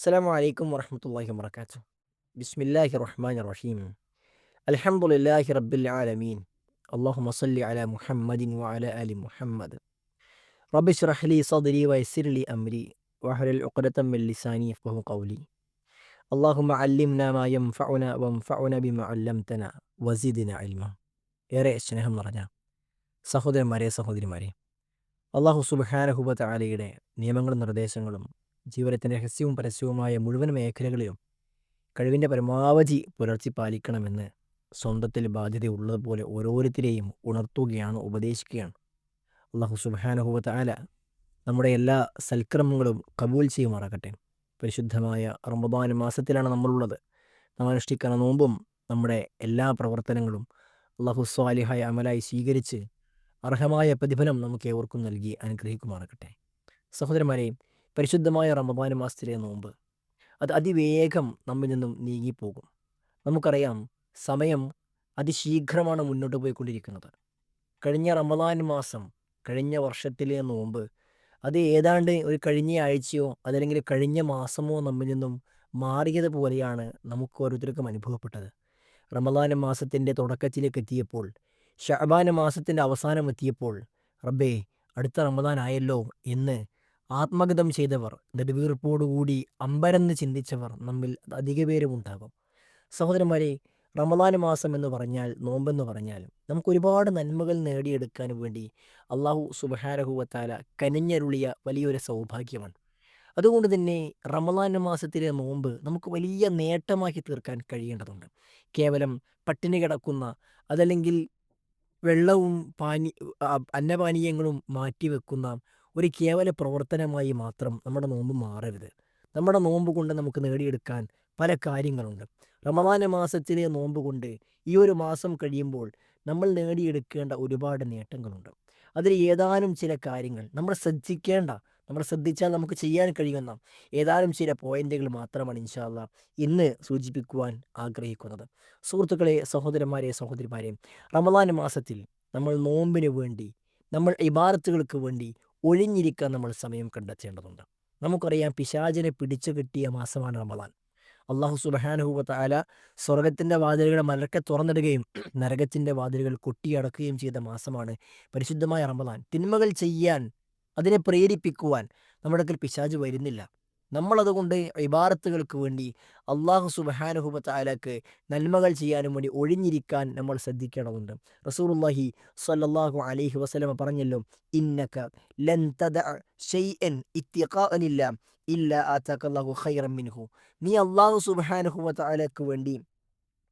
السلام عليكم ورحمة الله وبركاته بسم الله الرحمن الرحيم الحمد لله رب العالمين اللهم صل على محمد وعلى آل محمد رب اشرح لي صدري ويسر لي أمري واحلل عقدة من لساني يفقه قولي اللهم علمنا ما ينفعنا وانفعنا بما علمتنا وزدنا علما ഏറെ സ്നേഹം നിറഞ്ഞ സഹോദരന്മാരെ സഹോദരിമാരെ അള്ളാഹു സുബാനഹുബ താലയുടെ നിയമങ്ങളും നിർദ്ദേശങ്ങളും ജീവിതത്തിന്റെ രഹസ്യവും പരസ്യവുമായ മുഴുവൻ മേഖലകളിലും കഴിവിന്റെ പരമാവധി പുലർത്തി പാലിക്കണമെന്ന് സ്വന്തത്തിൽ ബാധ്യതയുള്ളതുപോലെ ഓരോരുത്തരെയും ഉണർത്തുകയാണ് ഉപദേശിക്കുകയാണ്. അള്ളാഹു സുബാനുഭവത്ത് ആല നമ്മുടെ എല്ലാ സൽക്രമങ്ങളും കബൂൽ ചെയ്യുമാറാകട്ടെ. പരിശുദ്ധമായ റമബാൻ മാസത്തിലാണ് നമ്മളുള്ളത്. നാം അനുഷ്ഠിക്കുന്ന നോമ്പും നമ്മുടെ എല്ലാ പ്രവർത്തനങ്ങളും അള്ളാഹു സ്വാലിഹായ അമലായി സ്വീകരിച്ച് അർഹമായ പ്രതിഫലം നമുക്ക് ഏവർക്കും നൽകി അനുഗ്രഹിക്കുമാറാകട്ടെ. സഹോദരന്മാരെ പരിശുദ്ധമായ റമദാൻ മാസത്തിലെ നോമ്പ്. അത് അതിവേഗം നമ്മിൽ നിന്നും നീങ്ങിപ്പോകും. നമുക്കറിയാം സമയം അതിശീഘ്രമാണ് മുന്നോട്ട് പോയിക്കൊണ്ടിരിക്കുന്നത്. കഴിഞ്ഞ റമദാൻ മാസം കഴിഞ്ഞ വർഷത്തിലെ നോമ്പ് അത് ഏതാണ്ട് ഒരു കഴിഞ്ഞ ആഴ്ചയോ അതല്ലെങ്കിൽ കഴിഞ്ഞ മാസമോ നമ്മിൽ നിന്നും മാറിയതുപോലെയാണ് നമുക്ക് ഓരോരുത്തർക്കും അനുഭവപ്പെട്ടത്. റമദാൻ മാസത്തിന്റെ തുടക്കത്തിലേക്ക് എത്തിയപ്പോൾ ഷഅബാന മാസത്തിന്റെ അവസാനം എത്തിയപ്പോൾ റബ്ബേ അടുത്ത റമദാൻ ആയല്ലോ എന്ന് ആത്മഗതം ചെയ്തവർ നെടുവീർപ്പോടുകൂടി അമ്പരന്ന് ചിന്തിച്ചവർ നമ്മിൽ അധിക പേരും ഉണ്ടാകും. സഹോദരന്മാരെ റമദാൻ മാസം എന്ന് പറഞ്ഞാൽ നോമ്പെന്ന് പറഞ്ഞാൽ നമുക്ക് ഒരുപാട് നന്മകൾ നേടിയെടുക്കാൻ വേണ്ടി അള്ളാഹു സുബഹാരഹുവത്താല കനിഞ്ഞരുളിയ വലിയൊരു സൗഭാഗ്യമാണ്. അതുകൊണ്ട് തന്നെ റമദാൻ മാസത്തിലെ നോമ്പ് നമുക്ക് വലിയ നേട്ടമാക്കി തീർക്കാൻ കഴിയേണ്ടതുണ്ട്. കേവലം പട്ടിണി കിടക്കുന്ന അതല്ലെങ്കിൽ വെള്ളവും പാനി അന്നപാനീയങ്ങളും മാറ്റിവെക്കുന്ന ഒരു കേവല പ്രവർത്തനമായി മാത്രം നമ്മുടെ നോമ്പ് മാറരുത്. നമ്മുടെ നോമ്പ് കൊണ്ട് നമുക്ക് നേടിയെടുക്കാൻ പല കാര്യങ്ങളുണ്ട്. റമദാന മാസത്തിലെ നോമ്പ് കൊണ്ട് ഈ ഒരു മാസം കഴിയുമ്പോൾ നമ്മൾ നേടിയെടുക്കേണ്ട ഒരുപാട് നേട്ടങ്ങളുണ്ട്. അതിൽ ഏതാനും ചില കാര്യങ്ങൾ നമ്മൾ ശ്രദ്ധിക്കേണ്ട നമ്മൾ ശ്രദ്ധിച്ചാൽ നമുക്ക് ചെയ്യാൻ കഴിയുന്ന ഏതാനും ചില പോയിന്റുകൾ മാത്രമാണ് ഇൻഷാല്ല ഇന്ന് സൂചിപ്പിക്കുവാൻ ആഗ്രഹിക്കുന്നത്. സുഹൃത്തുക്കളെ സഹോദരന്മാരെ സഹോദരിമാരെ റമദാൻ മാസത്തിൽ നമ്മൾ നോമ്പിന് വേണ്ടി നമ്മൾ ഇബാരത്തുകൾക്ക് വേണ്ടി ഒഴിഞ്ഞിരിക്കാൻ നമ്മൾ സമയം കണ്ടെത്തേണ്ടതുണ്ട്. നമുക്കറിയാം പിശാചിനെ പിടിച്ചു കിട്ടിയ മാസമാണ് റമദാൻ. അള്ളാഹു സുബഹാനുഹൂബത്ത് ആല സ്വർഗത്തിന്റെ വാതിലുകളെ മലക്കെ തുറന്നിടുകയും നരകത്തിന്റെ വാതിലുകൾ കൊട്ടിയടക്കുകയും ചെയ്ത മാസമാണ് പരിശുദ്ധമായ റമദാൻ. തിന്മകൾ ചെയ്യാൻ അതിനെ പ്രേരിപ്പിക്കുവാൻ നമ്മുടെ പിശാജ് വരുന്നില്ല. നമ്മളതുകൊണ്ട് ഇബാറത്തുകൾക്ക് വേണ്ടി അള്ളാഹു സുബഹാനുഹുബത്ത് ആലക്ക് നന്മകൾ ചെയ്യാനും വേണ്ടി ഒഴിഞ്ഞിരിക്കാൻ നമ്മൾ ശ്രദ്ധിക്കേണ്ടതുണ്ട്. റസൂറുല്ലാഹി സ്വല്ലല്ലാഹു അലൈഹി വസ്ലമ പറഞ്ഞല്ലോ ഇന്നക ലൻ മിൻഹു. നീ അള്ളാഹു സുബഹാനുഹുബത്ത് ആലക്ക് വേണ്ടി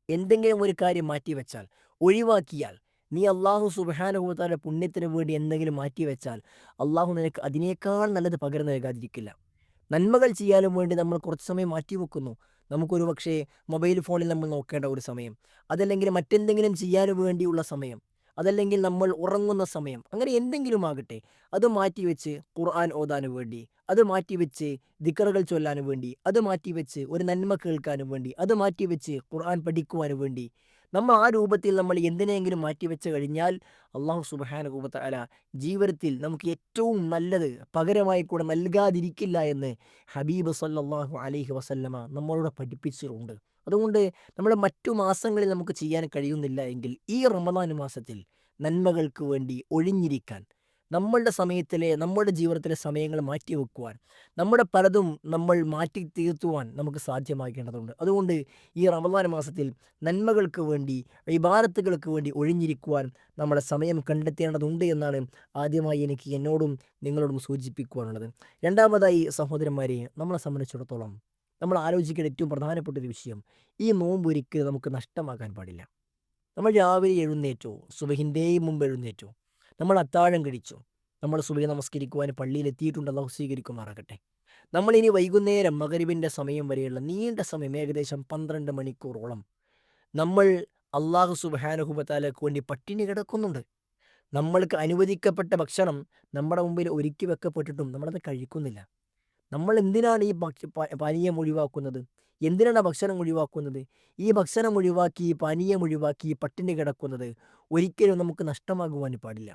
എന്തെങ്കിലും ഒരു കാര്യം മാറ്റിവെച്ചാൽ ഒഴിവാക്കിയാൽ നീ അള്ളാഹു സുബാനുഹുബത്താലെ പുണ്യത്തിന് വേണ്ടി എന്തെങ്കിലും മാറ്റിവെച്ചാൽ അള്ളാഹു നിനക്ക് അതിനേക്കാൾ നല്ലത് പകരം നൽകാതിരിക്കില്ല. നന്മകൾ ചെയ്യാനും വേണ്ടി നമ്മൾ കുറച്ച് സമയം മാറ്റിവെക്കുന്നു നമുക്കൊരു പക്ഷേ മൊബൈൽ ഫോണിൽ നമ്മൾ നോക്കേണ്ട ഒരു സമയം. അതല്ലെങ്കിൽ മറ്റെന്തെങ്കിലും ചെയ്യാൻ വേണ്ടിയുള്ള സമയം. അതല്ലെങ്കിൽ നമ്മൾ ഉറങ്ങുന്ന സമയം. അങ്ങനെ എന്തെങ്കിലും ആകട്ടെ. അത് മാറ്റിവെച്ച് ഖുർആൻ ഓതാൻ വേണ്ടി. അത് മാറ്റിവെച്ച് ദിക്കറുകൾ ചൊല്ലാനും വേണ്ടി. അത് മാറ്റിവെച്ച് ഒരു നന്മ കേൾക്കാനും വേണ്ടി. അത് മാറ്റിവെച്ച് ഖുർആൻ പഠിക്കുവാനും വേണ്ടി. നമ്മൾ ആ രൂപത്തിൽ നമ്മൾ എന്തിനെങ്കിലും മാറ്റിവെച്ച് കഴിഞ്ഞാൽ അള്ളാഹു സുബാനുഭൂപത്ത അല ജീവിതത്തിൽ നമുക്ക് ഏറ്റവും നല്ലത് പകരമായി കൂടെ നൽകാതിരിക്കില്ല എന്ന് ഹബീബ് സല്ലാഹു അലൈഹി വസല്ലമ നമ്മളോട് പഠിപ്പിച്ചിട്ടുണ്ട്. അതുകൊണ്ട് നമ്മൾ മറ്റു മാസങ്ങളിൽ നമുക്ക് ചെയ്യാൻ കഴിയുന്നില്ല എങ്കിൽ ഈ റമദാൻ മാസത്തിൽ നന്മകൾക്ക് വേണ്ടി ഒഴിഞ്ഞിരിക്കാൻ നമ്മളുടെ സമയത്തിലെ നമ്മുടെ ജീവിതത്തിലെ സമയങ്ങൾ മാറ്റി വെക്കുവാൻ നമ്മുടെ പലതും നമ്മൾ മാറ്റി തീർത്തുവാൻ നമുക്ക് സാധ്യമാക്കേണ്ടതുണ്ട് അതുകൊണ്ട് ഈ റമദാൻ മാസത്തിൽ നന്മകൾക്ക് വേണ്ടി ഇബാരത്തുകൾക്ക് വേണ്ടി ഒഴിഞ്ഞിരിക്കുവാൻ നമ്മുടെ സമയം കണ്ടെത്തേണ്ടതുണ്ട് എന്നാണ് ആദ്യമായി എനിക്ക് എന്നോടും നിങ്ങളോടും സൂചിപ്പിക്കുവാനുള്ളത്. രണ്ടാമതായി സഹോദരന്മാരെ നമ്മളെ സംബന്ധിച്ചിടത്തോളം നമ്മൾ ആലോചിക്കേണ്ട ഏറ്റവും പ്രധാനപ്പെട്ട ഒരു വിഷയം ഈ നോമ്പ് ഒരിക്കലും നമുക്ക് നഷ്ടമാക്കാൻ പാടില്ല. നമ്മൾ രാവിലെ എഴുന്നേറ്റോ സുബഹിന്റെയും മുമ്പ് എഴുന്നേറ്റോ നമ്മൾ അത്താഴം കഴിച്ചു. നമ്മൾ സുബഹി നമസ്കരിക്കുവാൻ പള്ളിയിൽ എത്തിയിട്ടുണ്ട്. അള്ളാഹു സ്വീകരിക്കുമാറാകട്ടെ. നമ്മളിനി വൈകുന്നേരം മകരിവിന്റെ സമയം വരെയുള്ള നീണ്ട സമയം ഏകദേശം പന്ത്രണ്ട് മണിക്കൂറോളം നമ്മൾ അള്ളാഹു സുബാനുഹുബത്താലേക്ക് വേണ്ടി പട്ടിണി കിടക്കുന്നുണ്ട്. നമ്മൾക്ക് അനുവദിക്കപ്പെട്ട ഭക്ഷണം നമ്മുടെ മുമ്പിൽ ഒരുക്കി വെക്കപ്പെട്ടിട്ടും നമ്മളത് കഴിക്കുന്നില്ല. നമ്മൾ എന്തിനാണ് ഈ പാനീയം ഒഴിവാക്കുന്നത്? എന്തിനാണ് ഭക്ഷണം ഒഴിവാക്കുന്നത്? ഈ ഭക്ഷണം ഒഴിവാക്കി പാനീയം ഒഴിവാക്കി പട്ടിണി കിടക്കുന്നത് ഒരിക്കലും നമുക്ക് നഷ്ടമാകുവാൻ പാടില്ല.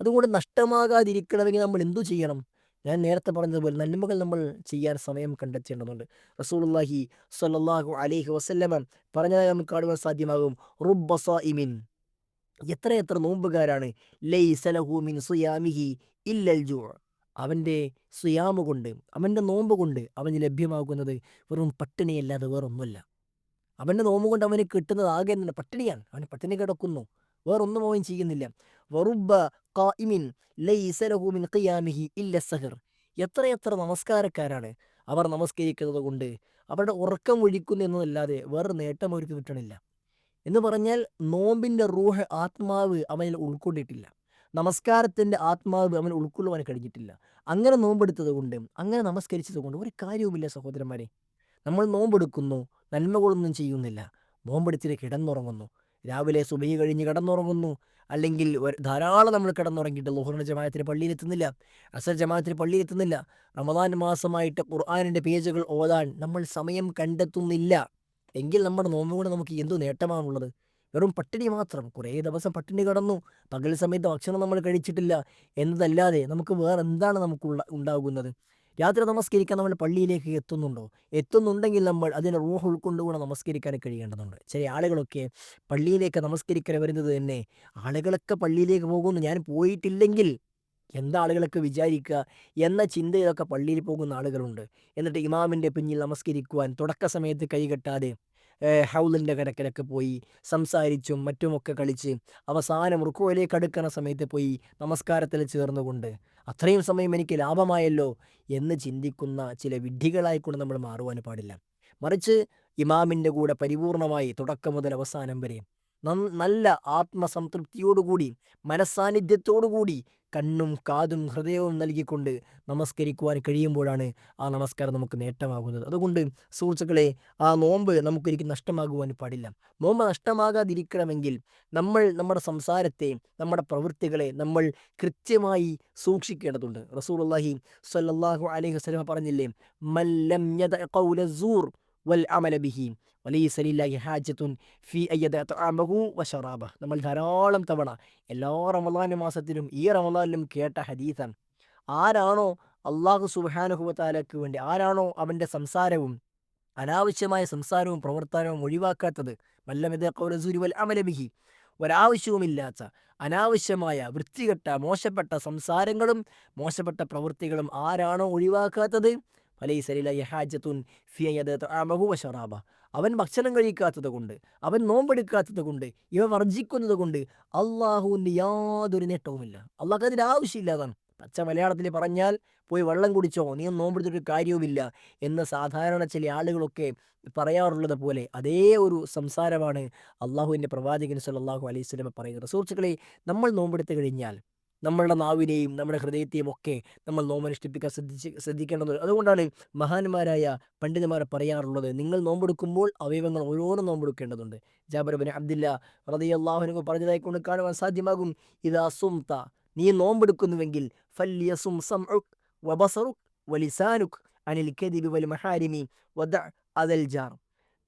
അതുകൊണ്ട് നഷ്ടമാകാതിരിക്കണമെങ്കിൽ നമ്മൾ എന്തു ചെയ്യണം? ഞാൻ നേരത്തെ പറഞ്ഞതുപോലെ നന്മകൾ നമ്മൾ ചെയ്യാൻ സമയം കണ്ടെത്തേണ്ടതുണ്ട്. റസൂലുള്ളാഹി സ്വല്ലല്ലാഹു അലൈഹി വസല്ലമ പറഞ്ഞതായി നമുക്ക് കാണുവാൻ സാധ്യമാകും. റുബ്ബ എത്ര എത്ര നോമ്പുകാരാണ്. ലഹു മിൻ സിയാമിഹി ഇല്ലൽ ജൂ. അവന്റെ സുയാമ കൊണ്ട് അവന്റെ നോമ്പ് കൊണ്ട് അവന് ലഭ്യമാകുന്നത് വെറും പട്ടിണിയല്ലാതെ വേറൊന്നുമല്ല. അവന്റെ നോമ്പ് കൊണ്ട് അവന് കിട്ടുന്നത് ആകെ പട്ടിണിയാണ്. അവന് പട്ടിണി കിടക്കുന്നു. വേറൊന്നും അവൻ ചെയ്യുന്നില്ല. വറുബ്ബ ഖായിമിൻ ലൈസ ലഹു മിൻ ഖിയാമിഹി ഇല്ല സഹർ. എത്രയെത്ര നമസ്കാരക്കാരാണ് അവർ നമസ്കരിക്കുന്നത് കൊണ്ട് അവരുടെ ഉറക്കം ഒഴിക്കുന്നു എന്നതല്ലാതെ വേറെ നേട്ടം അവർക്ക് കിട്ടണില്ല. എന്ന് പറഞ്ഞാൽ നോമ്പിന്റെ റൂഹ് ആത്മാവ് അവനിൽ ഉൾക്കൊണ്ടിട്ടില്ല. നമസ്കാരത്തിന്റെ ആത്മാവ് അവൻ ഉൾക്കൊള്ളുവാൻ കഴിഞ്ഞിട്ടില്ല. അങ്ങനെ നോമ്പെടുത്തത് കൊണ്ട് അങ്ങനെ നമസ്കരിച്ചത് കൊണ്ട് ഒരു കാര്യവുമില്ല സഹോദരന്മാരെ. നമ്മൾ നോമ്പെടുക്കുന്നു നന്മകളൊന്നും ചെയ്യുന്നില്ല. നോമ്പെടുത്തിട്ട് കിടന്നുറങ്ങുന്നു. രാവിലെ സുബഹി കഴിഞ്ഞ് കിടന്നുറങ്ങുന്നു. അല്ലെങ്കിൽ ധാരാളം നമ്മൾ കിടന്നുറങ്ങിയിട്ട് ലോഹറിന്റെ പള്ളിയിൽ എത്തുന്നില്ല അസർ ജമാത്തിന് പള്ളിയിൽ എത്തുന്നില്ല റമദാൻ മാസമായിട്ട് ഖുർആാനിന്റെ പേജുകൾ ഓതാൻ നമ്മൾ സമയം കണ്ടെത്തുന്നില്ല. എങ്കിൽ നമ്മുടെ നോമ്പുകൊണ്ട് നമുക്ക് എന്തു നേട്ടമാണുള്ളത്? വെറും പട്ടിണി മാത്രം. കുറേ ദിവസം പട്ടിണി കടന്നു. പകൽ സമയത്ത് ഭക്ഷണം നമ്മൾ കഴിച്ചിട്ടില്ല. എന്നതല്ലാതെ നമുക്ക് വേറെ എന്താണ് നമുക്കുള്ള ഉണ്ടാകുന്നത്? രാത്രി നമസ്കരിക്കാൻ നമ്മൾ പള്ളിയിലേക്ക് എത്തുന്നുണ്ടോ? എത്തുന്നുണ്ടെങ്കിൽ നമ്മൾ അതിനെ റൂഹ് ഉൾക്കൊണ്ടുകൂടെ നമസ്കരിക്കാൻ കഴിയേണ്ടതുണ്ട്. ചില ആളുകളൊക്കെ പള്ളിയിലേക്ക് നമസ്കരിക്കാൻ വരുന്നത് തന്നെ ആളുകളൊക്കെ പള്ളിയിലേക്ക് പോകുന്നു. ഞാൻ പോയിട്ടില്ലെങ്കിൽ എന്താ ആളുകളൊക്കെ വിചാരിക്കുക? എന്ന ചിന്തയിലൊക്കെ പള്ളിയിൽ പോകുന്ന ആളുകളുണ്ട്. എന്നിട്ട് ഇമാമിന്റെ പിന്നിൽ നമസ്കരിക്കുവാൻ തുടക്ക സമയത്ത് കൈകെട്ടാതെ ഹൗലിന്റെ കരക്കിലൊക്കെ പോയി സംസാരിച്ചും മറ്റുമൊക്കെ കളിച്ച് അവസാനം റുക്കോയിലേക്ക് അടുക്കുന്ന സമയത്ത് പോയി നമസ്കാരത്തിൽ ചേർന്നുകൊണ്ട് അത്രയും സമയം എനിക്ക് ലാഭമായല്ലോ എന്ന് ചിന്തിക്കുന്ന ചില വിഡ്ഢികളായിക്കൊണ്ട് നമ്മൾ മാറുവാൻ പാടില്ല. മറിച്ച് ഇമാമിന്റെ കൂടെ പരിപൂർണമായി തുടക്കം മുതൽ അവസാനം വരെ നല്ല ആത്മസംതൃപ്തിയോടുകൂടി മനസ്സാന്നിധ്യത്തോടുകൂടി കണ്ണും കാതും ഹൃദയവും നൽകിക്കൊണ്ട് നമസ്കരിക്കുവാൻ കഴിയുമ്പോഴാണ് ആ നമസ്കാരം നമുക്ക് നേട്ടമാകുന്നത്. അതുകൊണ്ട് സുഹൃത്തുക്കളെ ആ നോമ്പ് നമുക്കൊരിക്കലും നഷ്ടമാകുവാൻ പാടില്ല. നോമ്പ് നഷ്ടമാകാതിരിക്കണമെങ്കിൽ നമ്മൾ നമ്മുടെ സംസാരത്തെ നമ്മുടെ പ്രവൃത്തികളെ നമ്മൾ കൃത്യമായി സൂക്ഷിക്കേണ്ടതുണ്ട്. റസൂലുള്ളാഹി സ്വല്ലല്ലാഹു അലൈഹി വസ്ലമ പറഞ്ഞില്ലേ മല്ലം വൽ അമല ബിഹി വലൈസ ലില്ലാഹി ഹാജത്തുൻ ഫി അയ്യദ തഅമഹു വശറാബ നമ്മൾ ധാരാളം തവണ എല്ലാ റമദാൻ മാസത്തിലും ഈ റമദാനിലും കേട്ട ഹദീസാണ്. ആരാണോ അള്ളാഹു സുബാനുഹുബത്താലയ്ക്ക് വേണ്ടി ആരാണോ അവന്റെ സംസാരവും അനാവശ്യമായ സംസാരവും പ്രവർത്തനവും ഒഴിവാക്കാത്തത് വല്ലമിത കൗരസൂരി വൽ അമലബിഹി ഒരാവശ്യവുമില്ലാത്ത അനാവശ്യമായ വൃത്തികെട്ട മോശപ്പെട്ട സംസാരങ്ങളും മോശപ്പെട്ട പ്രവൃത്തികളും ആരാണോ ഒഴിവാക്കാത്തത്? അവൻ ഭക്ഷണം കഴിക്കാത്തത് കൊണ്ട് അവൻ നോമ്പെടുക്കാത്തത് കൊണ്ട് ഇവ വർജിക്കുന്നത് കൊണ്ട് അള്ളാഹുവിന്റെ യാതൊരു നേട്ടവുമില്ല. അള്ളാഹ് അതിന്റെ ആവശ്യമില്ലാതാണ്. പച്ച മലയാളത്തിൽ പറഞ്ഞാൽ പോയി വെള്ളം കുടിച്ചോ നീ നോമ്പെടുത്തിട്ട് കാര്യവുമില്ല എന്ന് സാധാരണ ചില ആളുകളൊക്കെ പറയാറുള്ളത് പോലെ അതേ ഒരു സംസാരമാണ് അള്ളാഹുവിന്റെ പ്രവാചകൻ സല്ലല്ലാഹു അലൈഹി സ്വലമ പറയുന്നത്. സുഹൃത്തുക്കളെ നമ്മൾ നോമ്പെടുത്ത് കഴിഞ്ഞാൽ നമ്മളുടെ നാവിനെയും നമ്മുടെ ഹൃദയത്തെയും ഒക്കെ നമ്മൾ നോമനുഷ്ഠിപ്പിക്കാൻ ശ്രദ്ധിച്ച് ശ്രദ്ധിക്കേണ്ടത് അതുകൊണ്ടാണ് മഹാന്മാരായ പണ്ഡിതന്മാർ പറയാറുള്ളത് നിങ്ങൾ നോമ്പെടുക്കുമ്പോൾ അവയവങ്ങൾ ഓരോന്നും നോമ്പെടുക്കേണ്ടതുണ്ട്. ജാബർബിൻ അബ്ദില്ല റളിയല്ലാഹു പറഞ്ഞതായി കൊണ്ട് കാണുവാൻ സാധ്യമാകും ഇത് സുംത നീ നോമ്പെടുക്കുന്നുവെങ്കിൽ വബസറുക് അനിൽ ജാർ.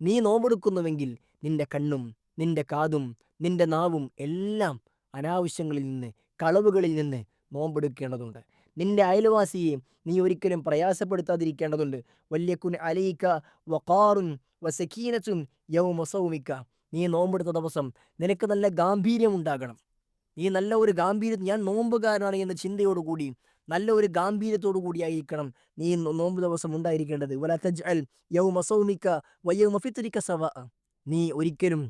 നീ നോമ്പെടുക്കുന്നുവെങ്കിൽ നിന്റെ കണ്ണും നിന്റെ കാതും നിന്റെ നാവും എല്ലാം അനാവശ്യങ്ങളിൽ നിന്ന് കളവുകളിൽ നിന്ന് നോമ്പെടുക്കേണ്ടതുണ്ട്. നിന്റെ അയൽവാസിയെ നീ ഒരിക്കലും പ്രയാസപ്പെടുത്താതിരിക്കേണ്ടതുണ്ട്. വല്യക്കുൻ അലയിക്ക വഖാറുൻ വസക്കീനത്തുൻ യൗമസൗമിക്ക നീ നോമ്പെടുത്ത ദിവസം നിനക്ക് നല്ല ഗാംഭീര്യം ഉണ്ടാകണം. നീ നല്ല ഒരു ഗാംഭീര്യം ഞാൻ നോമ്പുകാരനാണ് എന്ന ചിന്തയോടുകൂടി നല്ല ഒരു ഗാംഭീര്യത്തോടു കൂടിയായിരിക്കണം നീ നോമ്പ് ദിവസം ഉണ്ടായിരിക്കേണ്ടത്. വല തജ്അൽ യൗമ സൗമിക്ക വയൗമ ഫിത്രിക സവ. നീ ഒരിക്കലും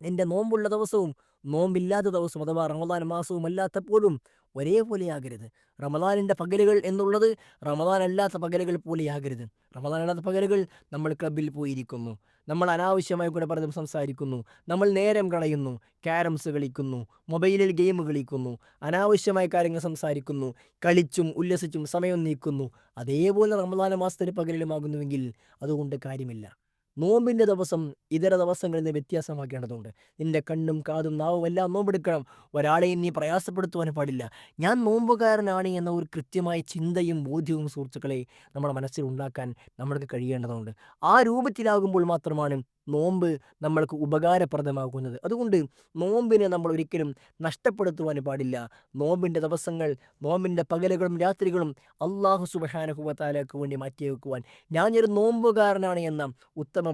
നിന്റെ നോമ്പുള്ള ദിവസവും നോമ്പില്ലാത്ത ദിവസം അഥവാ റമദാൻ മാസവും അല്ലാത്തപ്പോഴും ഒരേപോലെയാകരുത്. റമദാനിന്റെ പകലുകൾ എന്നുള്ളത് റമദാൻ അല്ലാത്ത പകലുകൾ പോലെയാകരുത്. റമദാൻ അല്ലാത്ത പകലുകൾ നമ്മൾ ക്ലബിൽ പോയിരിക്കുന്നു. നമ്മൾ അനാവശ്യമായി കൂടെ പലതും സംസാരിക്കുന്നു. നമ്മൾ നേരം കളയുന്നു. ക്യാരംസ് കളിക്കുന്നു. മൊബൈലിൽ ഗെയിം കളിക്കുന്നു. അനാവശ്യമായ കാര്യങ്ങൾ സംസാരിക്കുന്നു. കളിച്ചും ഉല്ലസിച്ചും സമയം നീക്കുന്നു. അതേപോലെ റമദാന മാസത്തിന് പകലിലുമാകുന്നുവെങ്കിൽ അതുകൊണ്ട് കാര്യമില്ല. നോമ്പിന്റെ ദിവസം ഇതര ദിവസങ്ങളിൽ നിന്ന് വ്യത്യാസമാക്കേണ്ടതുണ്ട്. നിന്റെ കണ്ണും കാതും നാവും എല്ലാം നോമ്പെടുക്കണം. ഒരാളെ നീ പ്രയാസപ്പെടുത്തുവാൻ പാടില്ല. ഞാൻ നോമ്പുകാരനാണ് എന്ന ഒരു കൃത്യമായ ചിന്തയും ബോധ്യവും സുഹൃത്തുക്കളെ നമ്മുടെ മനസ്സിൽ ഉണ്ടാക്കാൻ നമ്മൾക്ക് കഴിയേണ്ടതുണ്ട്. ആ രൂപത്തിലാകുമ്പോൾ മാത്രമാണ് നോമ്പ് നമ്മൾക്ക് ഉപകാരപ്രദമാകുന്നത്. അതുകൊണ്ട് നോമ്പിനെ നമ്മൾ ഒരിക്കലും നഷ്ടപ്പെടുത്തുവാൻ പാടില്ല. നോമ്പിന്റെ ദിവസങ്ങൾ നോമ്പിന്റെ പകലുകളും രാത്രികളും അള്ളാഹു സുബഹാനഹുവത്താലക്ക് വേണ്ടി മാറ്റിവെക്കുവാൻ. ഞാനൊരു നോമ്പുകാരനാണ് എന്ന ഉത്തമ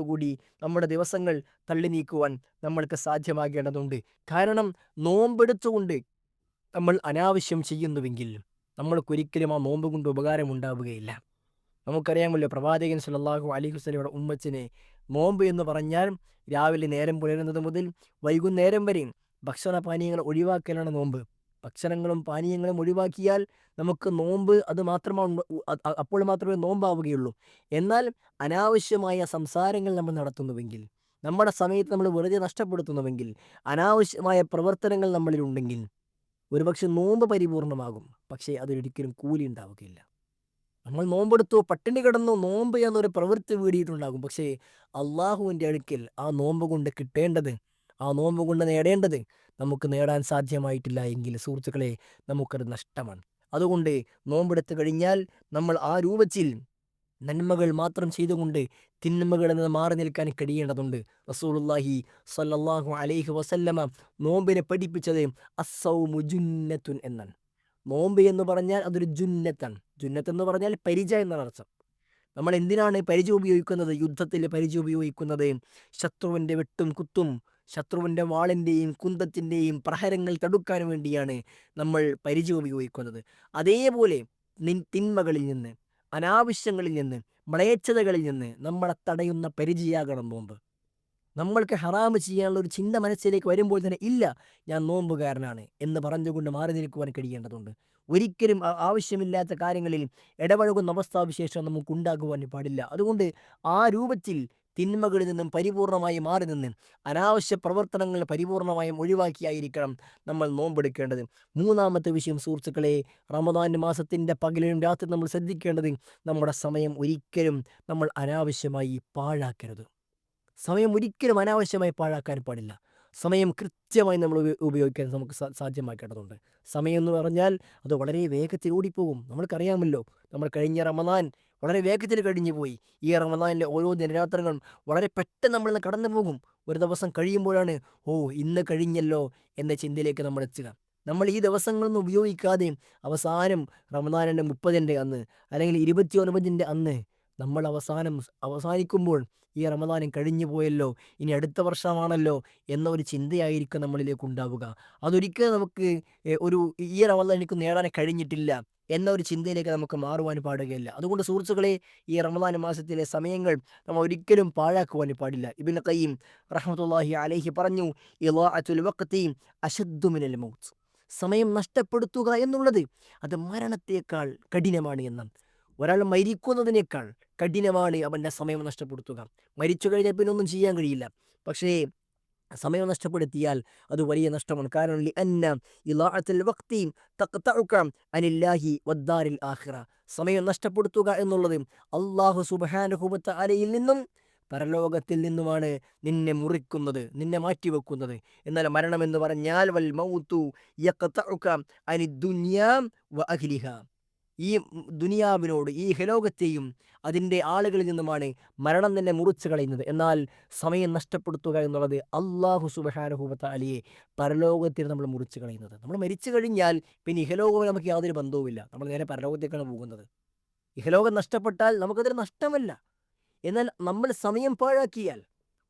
കൂടി നമ്മുടെ ദിവസങ്ങൾ തള്ളി നീക്കുവാൻ നമ്മൾക്ക് സാധ്യമാകേണ്ടതുണ്ട്. കാരണം നോമ്പെടുത്തുകൊണ്ട് നമ്മൾ അനാവശ്യം ചെയ്യുന്നുവെങ്കിൽ നമ്മൾക്കൊരിക്കലും ആ നോമ്പ് കൊണ്ട് ഉപകാരമുണ്ടാവുകയില്ല നമുക്കറിയാമല്ലോ പ്രവാചകൻ സലാഹു അലി ഹുസ്ലിയുടെ ഉമ്മച്ചിനെ നോമ്പ് എന്ന് പറഞ്ഞാൽ രാവിലെ നേരം പുലരുന്നത് മുതൽ വൈകുന്നേരം വരെ ഭക്ഷണ പാനീയങ്ങൾ ഒഴിവാക്കലാണ് നോമ്പ്. ഭക്ഷണങ്ങളും പാനീയങ്ങളും ഒഴിവാക്കിയാൽ നമുക്ക് നോമ്പ് അത് മാത്രമാണ് അപ്പോൾ മാത്രമേ നോമ്പാവുകയുള്ളൂ. എന്നാൽ അനാവശ്യമായ സംസാരങ്ങൾ നമ്മൾ നടത്തുന്നുവെങ്കിൽ നമ്മുടെ സമയത്ത് നമ്മൾ വെറുതെ നഷ്ടപ്പെടുത്തുന്നുവെങ്കിൽ അനാവശ്യമായ പ്രവർത്തനങ്ങൾ നമ്മളിലുണ്ടെങ്കിൽ ഒരുപക്ഷെ നോമ്പ് പരിപൂർണമാകും. പക്ഷേ അതിലൊരിക്കലും കൂലി ഉണ്ടാവുകയില്ല. നമ്മൾ നോമ്പെടുത്തു പട്ടിണി കിടന്നു നോമ്പ് എന്നൊരു പ്രവൃത്തി വീടിയിട്ടുണ്ടാകും. പക്ഷേ അള്ളാഹുവിന്റെ അടുക്കൽ ആ നോമ്പ് കൊണ്ട് കിട്ടേണ്ടത് ആ നോമ്പ് കൊണ്ട് നേടേണ്ടത് നമുക്ക് നേടാൻ സാധ്യമായിട്ടില്ല എങ്കിൽ സുഹൃത്തുക്കളെ നമുക്കത് നഷ്ടമാണ്. അതുകൊണ്ട് നോമ്പെടുത്തു കഴിഞ്ഞാൽ നമ്മൾ ആ രൂപത്തിൽ നന്മകൾ മാത്രം ചെയ്തുകൊണ്ട് തിന്മകളിൽ നിന്ന് മാറി നിൽക്കാൻ കഴിയേണ്ടതുണ്ട്. റസൂലുള്ളാഹി സ്വല്ലല്ലാഹു അലൈഹി വസല്ലമ നോമ്പിനെ പഠിപ്പിച്ചത് അസൗ ജുന്നത്തുൻ എന്നാണ്. നോമ്പ് എന്ന് പറഞ്ഞാൽ അതൊരു ജുന്നത്താണ് ജുന്നത്ത് എന്ന് പറഞ്ഞാൽ പരിച എന്നാണ് അർത്ഥം. നമ്മൾ എന്തിനാണ് പരിചയം ഉപയോഗിക്കുന്നത്? യുദ്ധത്തിൽ പരിചയം ഉപയോഗിക്കുന്നത് ശത്രുവിന്റെ വെട്ടും കുത്തും ശത്രുവിന്റെ വാളിന്റെയും കുന്തത്തിന്റെയും പ്രഹരങ്ങൾ തടുക്കാൻ വേണ്ടിയാണ് നമ്മൾ പരിചയം ഉപയോഗിക്കുന്നത്. അതേപോലെ നിൻ തിന്മകളിൽ നിന്ന് അനാവശ്യങ്ങളിൽ നിന്ന് മ്ലേച്ഛതകളിൽ നിന്ന് നമ്മളെ തടയുന്ന പരിചയാകണം നോമ്പ്. നമ്മൾക്ക് ഹറാമ് ചെയ്യാനുള്ള ഒരു ചിന്ത മനസ്സിലേക്ക് വരുമ്പോൾ തന്നെ ഇല്ല ഞാൻ നോമ്പുകാരനാണ് എന്ന് പറഞ്ഞുകൊണ്ട് മാറി നിൽക്കുവാൻ കഴിയേണ്ടതുണ്ട്. ഒരിക്കലും ആവശ്യമില്ലാത്ത കാര്യങ്ങളിൽ ഇടപഴകുന്ന അവസ്ഥാവിശേഷം നമുക്ക് ഉണ്ടാകുവാൻ പാടില്ല. അതുകൊണ്ട് ആ രൂപത്തിൽ തിന്മകളിൽ നിന്നും പരിപൂർണമായി മാറി നിന്ന് അനാവശ്യ പ്രവർത്തനങ്ങൾ പരിപൂർണമായും ഒഴിവാക്കിയായിരിക്കണം നമ്മൾ നോമ്പെടുക്കേണ്ടത്. മൂന്നാമത്തെ വിഷയം സുഹൃത്തുക്കളെ റമദാൻ മാസത്തിന്റെ പകലിലും രാത്രി നമ്മൾ ശ്രദ്ധിക്കേണ്ടത് നമ്മുടെ സമയം ഒരിക്കലും നമ്മൾ അനാവശ്യമായി പാഴാക്കരുത്. സമയം ഒരിക്കലും അനാവശ്യമായി പാഴാക്കാൻ പാടില്ല. സമയം കൃത്യമായി നമ്മൾ ഉപയോഗിക്കാൻ നമുക്ക് സാധ്യമാക്കേണ്ടതുണ്ട്. സമയം എന്ന് പറഞ്ഞാൽ അത് വളരെ വേഗത്തിൽ ഓടിപ്പോകും. നമ്മൾക്കറിയാമല്ലോ നമ്മൾ കഴിഞ്ഞ റമദാൻ വളരെ വേഗത്തിൽ കഴിഞ്ഞു പോയി. ഈ റമദാനിലെ ഓരോ ദിനരാത്രങ്ങളും വളരെ പെട്ടെന്ന് നമ്മൾ കടന്നു പോകും. ഒരു ദിവസം കഴിയുമ്പോഴാണ് ഓ ഇന്ന് കഴിഞ്ഞല്ലോ എന്ന ചിന്തയിലേക്ക് നമ്മൾ എത്തുക. നമ്മൾ ഈ ദിവസങ്ങളൊന്നും ഉപയോഗിക്കാതെ അവസാനം റമദാനിന്റെ മുപ്പതിന്റെ അന്ന് അല്ലെങ്കിൽ ഇരുപത്തി ഒൻപതിന്റെ അന്ന് നമ്മൾ അവസാനം അവസാനിക്കുമ്പോൾ ഈ റമദാൻ കഴിഞ്ഞു പോയല്ലോ ഇനി അടുത്ത വർഷമാണല്ലോ എന്ന ഒരു ചിന്തയായിരിക്കും നമ്മളിലേക്ക് ഉണ്ടാവുക. അതൊരിക്കലും നമുക്ക് ഒരു ഈ റമദാൻ എനിക്ക് നേടാൻ കഴിഞ്ഞിട്ടില്ല എന്ന ഒരു ചിന്തയിലേക്ക് നമുക്ക് മാറുവാൻ പാടുകയില്ല. അതുകൊണ്ട് സുഹൃത്തുക്കളെ ഈ റമദാൻ മാസത്തിലെ സമയങ്ങൾ നമ്മൾ ഒരിക്കലും പാഴാക്കുവാൻ പാടില്ല. ഇബിൻ ഖയ്യിം റഹ്മത്തുള്ളാഹി അലേഹി പറഞ്ഞു മിനൽ മൗത്ത്. സമയം നഷ്ടപ്പെടുത്തുക എന്നുള്ളത് അത് മരണത്തേക്കാൾ കഠിനമാണ് എന്നാണ്. ഒരാൾ മരിക്കുന്നതിനേക്കാൾ കഠിനമാണ് അവന്റെ സമയം നഷ്ടപ്പെടുത്തുക. മരിച്ചു കഴിഞ്ഞാൽ പിന്നെ ഒന്നും ചെയ്യാൻ കഴിയില്ല. പക്ഷേ സമയം നഷ്ടപ്പെടുത്തിയാൽ അത് വലിയ നഷ്ടമാണ്. കാരണം വക്തി അനില്ലാഹി വദ്ദാരിൽ ആഖിറ. സമയം നഷ്ടപ്പെടുത്തുക എന്നുള്ളത് അള്ളാഹു സുബ്ഹാനഹു അലയിൽ നിന്നും പരലോകത്തിൽ നിന്നുമാണ് നിന്നെ മുറിക്കുന്നത് നിന്നെ മാറ്റിവെക്കുന്നത്. എന്നാൽ മരണമെന്ന് പറഞ്ഞാൽ വൽ മൗതു യഖ്തഉക അനി ദുനിയാ വ അഹ്ലിഹ. ഈ ദുനിയാവിനോട് ഈ ഹലോകത്തെയും അതിന്റെ ആളുകളിൽ നിന്നുമാണ് മരണം തന്നെ മുറിച്ചു കളയുന്നത്. എന്നാൽ സമയം നഷ്ടപ്പെടുത്തുക എന്നുള്ളത് അള്ളാഹു സുബഹാനുഭൂപത്ത അലിയെ പരലോകത്തിൽ നമ്മൾ മുറിച്ചു കളയുന്നത്. നമ്മൾ മരിച്ചു കഴിഞ്ഞാൽ പിന്നെ ഇഹലോകം നമുക്ക് യാതൊരു ബന്ധവുമില്ല. നമ്മൾ നേരെ പരലോകത്തേക്കാണ് പോകുന്നത്. ഇഹലോകം നഷ്ടപ്പെട്ടാൽ നമുക്കതൊരു നഷ്ടമല്ല. എന്നാൽ നമ്മൾ സമയം പാഴാക്കിയാൽ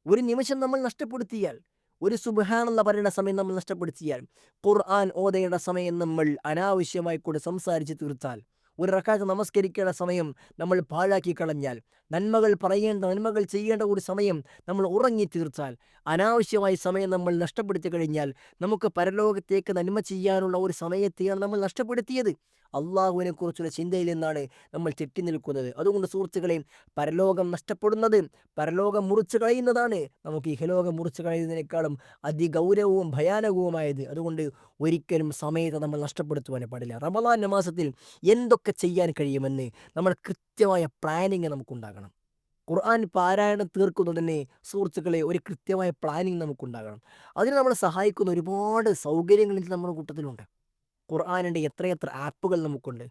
ഒരു നിമിഷം നമ്മൾ നഷ്ടപ്പെടുത്തിയാൽ ഒരു സുബഹാനുള്ള പറയുന്ന സമയം നമ്മൾ നഷ്ടപ്പെടുത്തിയാൽ ഖുർആൻ ഓതയുടെ സമയം നമ്മൾ അനാവശ്യമായി കൂടെ സംസാരിച്ച് തീർത്താൽ ഒരു റക്കാത്ത് നമസ്കരിക്കേണ്ട സമയം നമ്മൾ പാഴാക്കി കളഞ്ഞാൽ നന്മകൾ പറയേണ്ട നന്മകൾ ചെയ്യേണ്ട ഒരു സമയം നമ്മൾ ഉറങ്ങി തീർച്ചാൽ അനാവശ്യമായി സമയം നമ്മൾ നഷ്ടപ്പെടുത്തി കഴിഞ്ഞാൽ നമുക്ക് പരലോകത്തേക്ക് നന്മ ചെയ്യാനുള്ള ഒരു സമയത്തെയാണ് നമ്മൾ നഷ്ടപ്പെടുത്തിയത്. അള്ളാഹുവിനെ കുറിച്ചുള്ള ചിന്തയിൽ നിന്നാണ് നമ്മൾ തെറ്റി നിൽക്കുന്നത്. അതുകൊണ്ട് സുഹൃത്തുക്കളെ പരലോകം നഷ്ടപ്പെടുന്നത് പരലോകം മുറിച്ചു കളയുന്നതാണ്. നമുക്ക് ഇഹലോകം മുറിച്ചു കളയുന്നതിനേക്കാളും അതിഗൗരവവും ഭയാനകവുമായത്. അതുകൊണ്ട് ഒരിക്കലും സമയത്ത് നമ്മൾ നഷ്ടപ്പെടുത്തുവാൻ പാടില്ല. റമദാൻ മാസത്തിൽ എന്തൊക്കെ ചെയ്യാൻ കഴിയുമെന്ന് നമ്മൾ കൃത്യമായ പ്ലാനിങ് നമുക്കുണ്ടാകണം ഖുർആൻ പാരായണം തീർക്കുന്നതിന് സുഹൃത്തുക്കളെ ഒരു കൃത്യമായ പ്ലാനിങ് നമുക്കുണ്ടാകണം. അതിന് നമ്മളെ സഹായിക്കുന്ന ഒരുപാട് സൗകര്യങ്ങൾ ഇന്ന് നമ്മുടെ കൂട്ടത്തിലുണ്ട്. ഖുർആാനിന്റെ എത്രയെത്ര ആപ്പുകൾ നമുക്കുണ്ട്.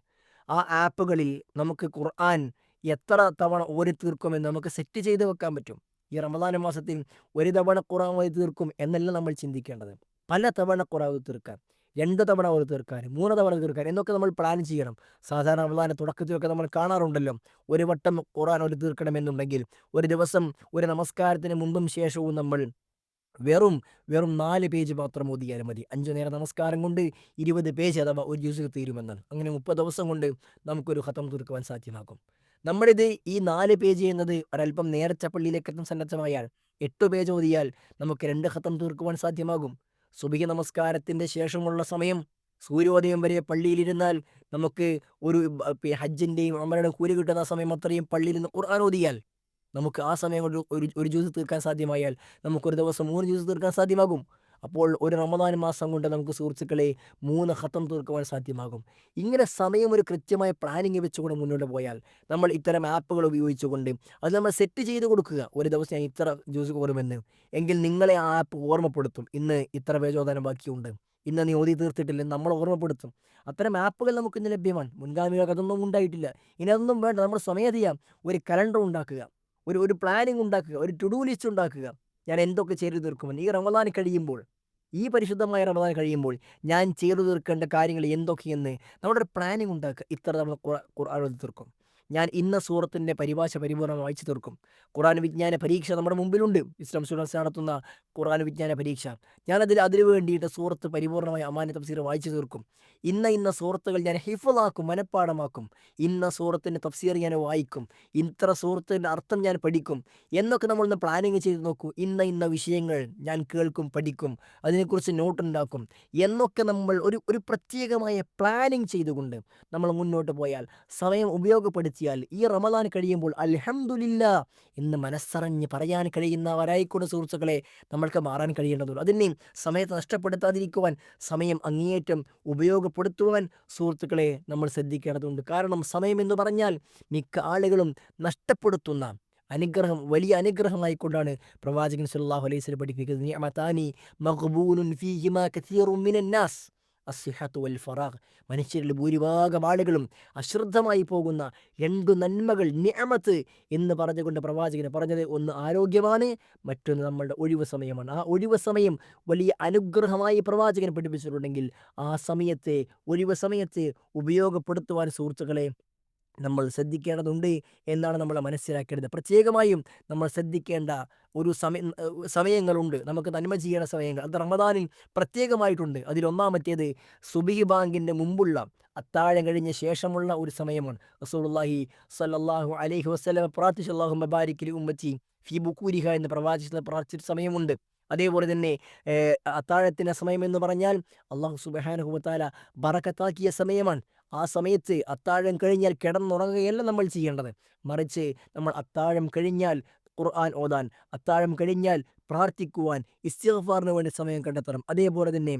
ആ ആപ്പുകളിൽ നമുക്ക് ഖുർആൻ എത്ര തവണ ഓരി തീർക്കുമെന്ന് നമുക്ക് സെറ്റ് ചെയ്ത് വെക്കാൻ പറ്റും. ഈ റമദാന മാസത്തിൽ ഒരു തവണ ഓതി തീർക്കും എന്നല്ല നമ്മൾ ചിന്തിക്കേണ്ടത്. പല തവണ ഖുർആൻ തീർക്കാം രണ്ട് തവണ അവർ തീർക്കാൻ മൂന്ന് തവണ തീർക്കാൻ എന്നൊക്കെ നമ്മൾ പ്ലാൻ ചെയ്യണം. സാധാരണ റമദാന്റെ തുടക്കത്തിലൊക്കെ നമ്മൾ കാണാറുണ്ടല്ലോ. ഒരു വട്ടം ഖുർആൻ ഒരു തീർക്കണമെന്നുണ്ടെങ്കിൽ ഒരു ദിവസം ഒരു നമസ്കാരത്തിന് മുമ്പും ശേഷവും നമ്മൾ വെറും വെറും നാല് പേജ് മാത്രം ഓതിയാലും മതി. അഞ്ചു നേരം നമസ്കാരം കൊണ്ട് ഇരുപത് പേജ് അഥവാ ഒരു ജ്യൂസിൽ തീരുമെന്നാണ്. അങ്ങനെ മുപ്പത് ദിവസം കൊണ്ട് നമുക്കൊരു ഹതം തീർക്കുവാൻ സാധ്യമാകും. നമ്മളിത് ഈ നാല് പേജ് എന്നത് ഒരല്പം നേരത്തെ പള്ളിയിലേക്ക് എത്തും സന്നദ്ധമായാൽ എട്ട് പേജ് ഓതിയാൽ നമുക്ക് രണ്ട് ഹത്തം തീർക്കുവാൻ സാധ്യമാകും. സുബിഹ നമസ്കാരത്തിന്റെ ശേഷമുള്ള സമയം സൂര്യോദയം വരെ പള്ളിയിലിരുന്നാൽ നമുക്ക് ഒരു ഹജ്ജിന്റെയും അമരയുടെ കൂലി കിട്ടുന്ന സമയം അത്രയും പള്ളിയിൽ നിന്ന് ഖുർആൻ ഓതിയാൽ നമുക്ക് ആ സമയം കൊണ്ട് ഒരു ഒരു ജ്യൂസ് തീർക്കാൻ സാധ്യമായാൽ നമുക്കൊരു ദിവസം മൂന്ന് ജ്യൂസ് തീർക്കാൻ സാധ്യമാകും. അപ്പോൾ ഒരു റമദാൻ മാസം കൊണ്ട് നമുക്ക് സുഹൃത്തുക്കളെ മൂന്ന് ഹത്തം തീർക്കുവാൻ സാധ്യമാകും. ഇങ്ങനെ സമയം ഒരു കൃത്യമായ പ്ലാനിങ് വെച്ചുകൊണ്ട് മുന്നോട്ട് പോയാൽ നമ്മൾ ഇത്തരം ആപ്പുകൾ ഉപയോഗിച്ചുകൊണ്ട് അത് നമ്മൾ സെറ്റ് ചെയ്ത് കൊടുക്കുക. ഒരു ദിവസം ഞാൻ ഇത്ര ജ്യൂസ് കോരുമെന്ന്. എങ്കിൽ നിങ്ങളെ ആ ആപ്പ് ഓർമ്മപ്പെടുത്തും. ഇന്ന് ഇത്ര പേജോദാനം ബാക്കിയുണ്ട്. ഇന്ന് നീ ഓതി തീർത്തിട്ടില്ല നമ്മൾ ഓർമ്മപ്പെടുത്തും. അത്തരം ആപ്പുകൾ നമുക്ക് ഇന്ന് ലഭ്യമാണ്. മുൻഗാമികൾക്ക് അതൊന്നും ഉണ്ടായിട്ടില്ല. ഇനി അതൊന്നും വേണ്ട. നമ്മൾ സ്വമേധയാ ഒരു കലണ്ടർ ഉണ്ടാക്കുക. ഒരു ഒരു പ്ലാനിങ് ഉണ്ടാക്കുക. ഒരു ടു ഡു ലിസ്റ്റ് ഉണ്ടാക്കുക. ഞാൻ എന്തൊക്കെ ചെയ്തു തീർക്കുമെന്ന്. ഈ റമദാൻ കഴിയുമ്പോൾ ഈ പരിശുദ്ധമായ റമദാൻ കഴിയുമ്പോൾ ഞാൻ ചെയ്തു തീർക്കേണ്ട കാര്യങ്ങൾ എന്തൊക്കെയെന്ന് നമ്മുടെ ഒരു പ്ലാനിങ് ഉണ്ടാക്കുക. ഇത്ര നമ്മൾ ഖുർആൻ തീർക്കും. ഞാൻ ഇന്ന സൂറത്തിന്റെ പരിഭാഷ പരിപൂർണം വായിച്ചു തീർക്കും. ഖുർആൻ വിജ്ഞാന പരീക്ഷ നമ്മുടെ മുമ്പിലുണ്ട്. ഇസ്ലാം സ്റ്റുഡൻസ് നടത്തുന്ന ഖുർആൻ വിജ്ഞാന പരീക്ഷ. ഞാനതിൽ അതിനു വേണ്ടിയിട്ട് സൂറത്ത് പരിപൂർണമായി അമാന തഫ്സീർ വായിച്ചു തീർക്കും. ഇന്ന ഇന്ന സൂറത്തുകൾ ഞാൻ ഹിഫലാക്കും മനഃപ്പാടമാക്കും. ഇന്ന സൂറത്തിന്റെ തഫ്സീർ ഞാൻ വായിക്കും. ഇത്ര സൂറത്തിന്റെ അർത്ഥം ഞാൻ പഠിക്കും. എന്നൊക്കെ നമ്മളൊന്ന് പ്ലാനിങ് ചെയ്ത് നോക്കൂ. ഇന്ന ഇന്ന വിഷയങ്ങൾ ഞാൻ കേൾക്കും പഠിക്കും. അതിനെക്കുറിച്ച് നോട്ട് ഉണ്ടാക്കും. എന്നൊക്കെ നമ്മൾ ഒരു ഒരു പ്രത്യേകമായ പ്ലാനിങ് ചെയ്തുകൊണ്ട് നമ്മൾ മുന്നോട്ട് പോയാൽ സമയം ഉപയോഗപ്പെടുത്തിയാൽ ഈ റമദാൻ കഴിയുമ്പോൾ അൽഹംദുലില്ല എന്ന് മനസ്സറിഞ്ഞ് പറയാൻ കഴിയുന്ന കഴിയുന്നവരായിക്കൊണ്ട് സുഹൃത്തുക്കളെ നമ്മൾക്ക് മാറാൻ കഴിയേണ്ടതുള്ളൂ അതിനെയും സമയത്ത് നഷ്ടപ്പെടുത്താതിരിക്കുവാൻ സമയം അങ്ങേയറ്റം ഉപയോഗപ്പെടുത്തുവാൻ സുഹൃത്തുക്കളെ നമ്മൾ ശ്രദ്ധിക്കേണ്ടതുണ്ട്. കാരണം സമയം എന്ന് പറഞ്ഞാൽ മിക്ക ആളുകളും നഷ്ടപ്പെടുത്തുന്ന അനുഗ്രഹം വലിയ അനുഗ്രഹമായിക്കൊണ്ടാണ് പ്രവാചകൻ സല്ലല്ലാഹു അലൈഹി പഠിപ്പിക്കുന്നത്. നിഅമതാനി അസ്സിഹത്തു വൽ ഫറാഖ് മനുഷ്യരിൽ ഭൂരിഭാഗം ആളുകളും അശ്രദ്ധമായി പോകുന്ന രണ്ടു നന്മകൾ നിഅമത്ത് എന്ന് പറഞ്ഞുകൊണ്ട് പ്രവാചകന് പറഞ്ഞത് ഒന്ന് ആരോഗ്യമാണ് മറ്റൊന്ന് നമ്മളുടെ ഒഴിവ് സമയമാണ്. ആ ഒഴിവ് സമയം വലിയ അനുഗ്രഹമായി പ്രവാചകൻ പഠിപ്പിച്ചിട്ടുണ്ടെങ്കിൽ ആ സമയത്തെ ഒഴിവ് സമയത്തെ ഉപയോഗപ്പെടുത്തുവാൻ സുഹൃത്തുക്കളെ നമ്മൾ ശ്രദ്ധിക്കേണ്ടതുണ്ട് എന്നാണ് നമ്മൾ മനസ്സിലാക്കേണ്ടത്. പ്രത്യേകമായും നമ്മൾ ശ്രദ്ധിക്കേണ്ട ഒരു സമയ സമയങ്ങളുണ്ട്. നമുക്ക് നന്മ ചെയ്യേണ്ട സമയങ്ങൾ. അത് റമദാനിൽ പ്രത്യേകമായിട്ടുണ്ട്. അതിലൊന്നാമത്തേത് സുബിഹി ബാങ്കിന്റെ മുമ്പുള്ള അത്താഴം കഴിഞ്ഞ ശേഷമുള്ള ഒരു സമയമാണ്. റസൂലുള്ളാഹി സ്വല്ലല്ലാഹു അലൈഹി വസല്ലം പ്രാർത്ഥിച്ച. അല്ലാഹു മബാരിക്കിൽ ഉമ്മത്തി ഫി ബുക്കൂരിഹ എന്ന് പ്രവാചിച്ച പ്രാർത്ഥിച്ച സമയമുണ്ട്. അതേപോലെ തന്നെ അത്താഴത്തിന്റെ സമയം എന്ന് പറഞ്ഞാൽ അള്ളാഹു സുബഹാനുഹുബത്താല ബറക്കത്താക്കിയ സമയമാണ്. ആ സമയത്ത് അത്താഴം കഴിഞ്ഞാൽ കിടന്നുറങ്ങുകയല്ല നമ്മൾ ചെയ്യേണ്ടത്. മറിച്ച് നമ്മൾ അത്താഴം കഴിഞ്ഞാൽ ഖുർആൻ ഓതാൻ അത്താഴം കഴിഞ്ഞാൽ പ്രാർത്ഥിക്കുവാൻ ഇസ്തിഗ്ഫാറിന് വേണ്ടി സമയം കണ്ടെത്തണം. അതേപോലെ തന്നെ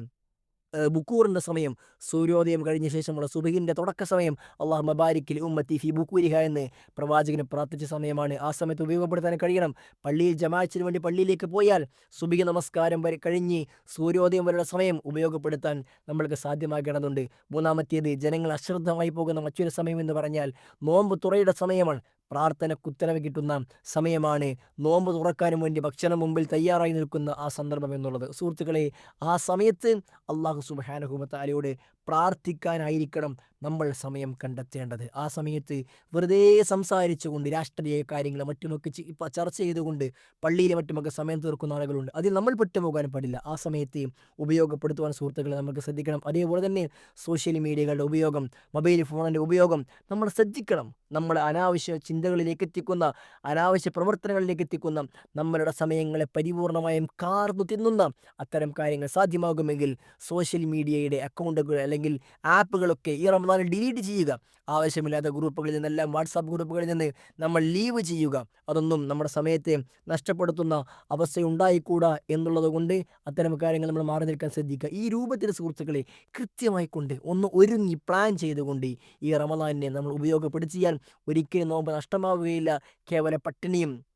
ബുക്കൂറിന്റെ സമയം സൂര്യോദയം കഴിഞ്ഞ ശേഷമുള്ള സുബഹിന്റെ തുടക്ക സമയം അള്ളാഹു മബാരിക്കിൽ ഉമ്മത്തി ഫി ബുക്കൂരിഹ എന്ന് പ്രവാചകന് പ്രാർത്ഥിച്ച സമയമാണ്. ആ സമയത്ത് ഉപയോഗപ്പെടുത്താൻ കഴിയണം. പള്ളിയിൽ ജമാഅച്ചിന് വേണ്ടി പള്ളിയിലേക്ക് പോയാൽ സുബിഹി നമസ്കാരം വരെ കഴിഞ്ഞ് സൂര്യോദയം വരെയുള്ള സമയം ഉപയോഗപ്പെടുത്താൻ നമ്മൾക്ക് സാധ്യമാകേണ്ടതുണ്ട്. മൂന്നാമത്തേത് ജനങ്ങൾ അശ്രദ്ധമായി പോകുന്ന മറ്റൊരു സമയം എന്ന് പറഞ്ഞാൽ നോമ്പ് തുറയുടെ സമയമാണ്. പ്രാർത്ഥനയ്ക്ക് ഉത്തരവ് കിട്ടുന്ന സമയമാണ്. നോമ്പ് തുറക്കാനും വേണ്ടി ഭക്ഷണം മുമ്പിൽ തയ്യാറായി നിൽക്കുന്ന ആ സന്ദർഭം എന്നുള്ളത്. സുഹൃത്തുക്കളെ ആ സമയത്ത് അള്ളാഹു സുബാനഹുമത്താലയോട് പ്രാർത്ഥിക്കാനായിരിക്കണം നമ്മൾ സമയം കണ്ടെത്തേണ്ടത്. ആ സമയത്ത് വെറുതെ സംസാരിച്ചുകൊണ്ട് രാഷ്ട്രീയ കാര്യങ്ങൾ മറ്റുമൊക്കെ ചർച്ച ചെയ്തുകൊണ്ട് പള്ളിയിലെ മറ്റുമൊക്കെ സമയം തീർക്കുന്ന ആളുകളുണ്ട്. അതിൽ നമ്മൾ പെട്ടുപോകാൻ പാടില്ല. ആ സമയത്ത് ഉപയോഗപ്പെടുത്തുവാൻ സുഹൃത്തുക്കളെ നമുക്ക് ശ്രദ്ധിക്കണം. അതേപോലെ തന്നെ സോഷ്യൽ മീഡിയകളുടെ ഉപയോഗം മൊബൈൽ ഫോണിന്റെ ഉപയോഗം നമ്മൾ ശ്രദ്ധിക്കണം. നമ്മളെ അനാവശ്യ ചിന്തകളിലേക്ക് എത്തിക്കുന്ന അനാവശ്യ പ്രവർത്തനങ്ങളിലേക്ക് എത്തിക്കുന്ന നമ്മളുടെ സമയങ്ങളെ പരിപൂർണമായും കാർന്നു തിന്നുന്ന അത്തരം കാര്യങ്ങൾ സാധ്യമാകുമെങ്കിൽ സോഷ്യൽ മീഡിയയുടെ അക്കൗണ്ടുകൾ അല്ലെങ്കിൽ ആപ്പുകളൊക്കെ ഈ റമദാനിൽ ഡിലീറ്റ് ചെയ്യുക. ആവശ്യമില്ലാത്ത ഗ്രൂപ്പുകളിൽ നിന്നെല്ലാം വാട്സാപ്പ് ഗ്രൂപ്പുകളിൽ നിന്ന് നമ്മൾ ലീവ് ചെയ്യുക. അതൊന്നും നമ്മുടെ സമയത്തെ നഷ്ടപ്പെടുത്തുന്ന അവസ്ഥയുണ്ടായിക്കൂടാ എന്നുള്ളത് കൊണ്ട് അത്തരം കാര്യങ്ങൾ നമ്മൾ മാറി നിൽക്കാൻ ശ്രദ്ധിക്കുക. ഈ രൂപത്തിൽ സുഹൃത്തുക്കളെ കൃത്യമായി കൊണ്ട് ഒന്ന് ഒരുങ്ങി പ്ലാൻ ചെയ്തുകൊണ്ട് ഈ റമദാനിനെ നമ്മൾ ഉപയോഗപ്പെടുത്തിയാൽ ഒരിക്കലും നോമ്പ് നഷ്ടമാവുകയില്ല. കേവല പട്ടിണിയും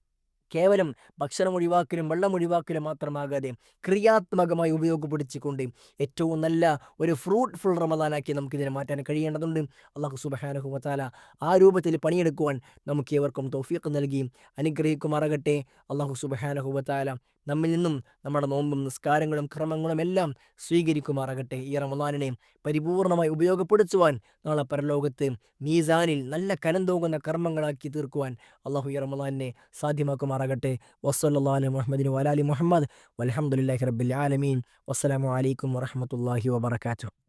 കേവലം ഭക്ഷണം ഒഴിവാക്കലും വെള്ളം ഒഴിവാക്കലും മാത്രമാകാതെ ക്രിയാത്മകമായി ഉപയോഗപ്പെടുത്തിക്കൊണ്ട് ഏറ്റവും നല്ല ഒരു ഫ്രൂട്ട്ഫുൾ റമദാനാക്കി നമുക്കിതിനെ മാറ്റാൻ കഴിയേണ്ടതുണ്ട്. അള്ളാഹു സുബഹാനഹു വതാല ആ രൂപത്തിൽ പണിയെടുക്കുവാൻ നമുക്ക് ഏവർക്കും തൗഫീഖ് നൽകി അനുഗ്രഹിക്കുമാറാകട്ടെ. അള്ളാഹു സുബഹാനഹു വതാല നമ്മിൽ നിന്നും നമ്മുടെ നോമ്പും നിസ്കാരങ്ങളും ക്രമങ്ങളും എല്ലാം സ്വീകരിക്കുമാറാകട്ടെ. ഈ റമദാനിനെ പരിപൂർണമായി ഉപയോഗപ്പെടുത്തുവാൻ നാളെ പരലോകത്ത് മീസാനിൽ നല്ല കനം തോകുന്ന കർമ്മങ്ങളാക്കി തീർക്കുവാൻ അള്ളാഹു ഈ റമദാനിനെ സാധ്യമാക്കുമാറാകട്ടെ. വസ്സല്ലാ മുഹമ്മദിന് വലാലി മുഹമ്മദ്. വലഹമുല്ലാഹി റബ്ബിൽ ആലമീൻ. വസ്സലാമു അലൈക്കും വറഹമത്തല്ലാഹി